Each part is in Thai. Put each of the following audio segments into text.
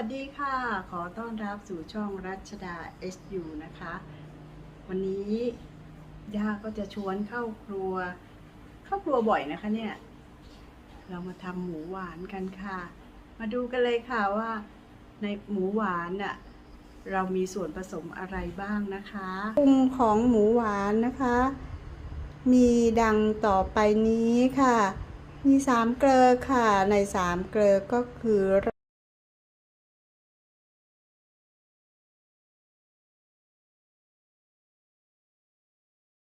วัสดีค่ะ ขอต้อนรับสู่ช่องรัชดา SU นะคะ วันนี้ย่าก็จะชวนเข้าครัว เข้าครัวบ่อยนะคะเนี่ย เรามาทำหมูหวานกันค่ะ มาดูกันเลยค่ะว่า ในหมูหวานน่ะเรามีส่วนผสมอะไรบ้างนะคะปรุงของหมูหวานนะคะ มีดังต่อไปนี้ค่ะ มีสามเกลือค่ะ ในสามเกลือก็คือ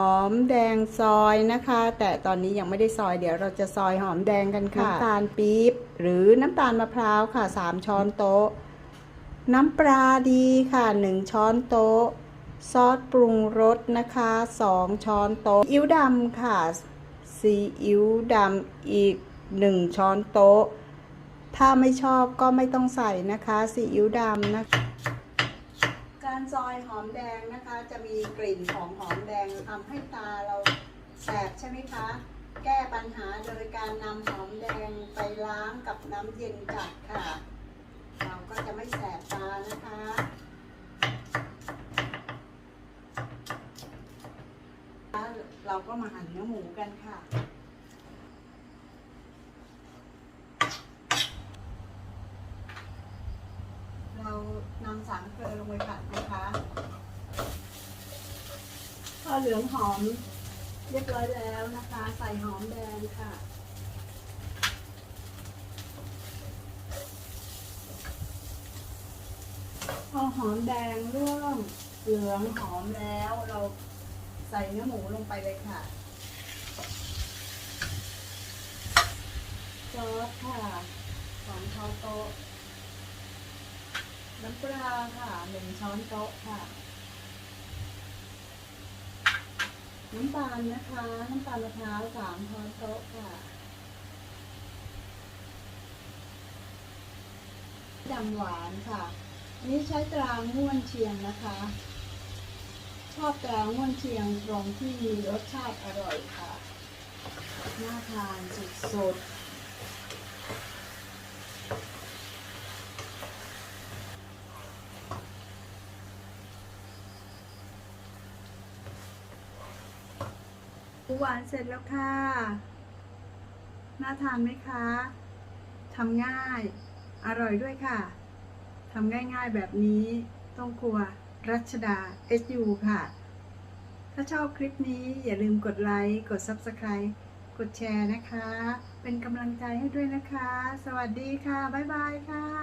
หอมแดงซอยนะคะ แต่ตอนนี้ยังไม่ได้ซอยเดี๋ยวเราจะซอยหอมแดงกันค่ะน้ำตาลปี๊บหรือน้ำตาลมะพร้าวค่ะ 3 ช้อนโต๊ะ น้ำปลาดีค่ะ 1 ช้อนโต๊ะ ซอสปรุงรสนะคะ 2 ช้อนโต๊ะอิ๊วดำค่ะซีอิ๊วดำอีก 1 ช้อนโต๊ะ ถ้าไม่ชอบก็ไม่ต้องใส่นะคะซีอิ๊วดำนะคะ การซอยหอมแดงนะคะ จะมีกลิ่นของหอมแดงทำให้ตาเราแสบใช่ไหมคะ แก้ปัญหาโดยการนำหอมแดงไปล้างกับน้ำเย็นจัดค่ะ เราก็จะไม่แสบตานะคะเราก็มาหั่นเนื้อหมูกันค่ะ เรา นำสามเกลือลงไปผัดนะคะพอเหลืองหอมเรียบร้อยแล้วนะคะ ใส่หอมแดงค่ะพอหอมแดงร่วงเหลืองหอมแล้วเราใส่เนื้อหมูลงไปเลยค่ะซอสค่ะสองช้อนโต๊ะ น้ำปลาค่ะหนึ่งช้อนโต๊ะค่ะ น้ำตาลนะคะ น้ำตาลมะพร้าวสามช้อนโต๊ะค่ะดำหวานค่ะอันนี้ใช้ตราง่วนเชียงนะคะ ชอบตราง่วนเชียงตรงที่มีรสชาติอร่อยค่ะน่าทานสุดๆ หมูหวานเสร็จแล้วค่ะ น่าทานไหมคะทำง่าย อร่อยด้วยค่ะทำง่ายๆแบบนี้ ต้องครัวรัชดา SU ค่ะ ถ้าชอบคลิปนี้อย่าลืมกดไลค์ กด Subscribe กดแชร์นะคะ เป็นกำลังใจให้ด้วยนะคะ สวัสดีค่ะ บ๊ายบายค่ะ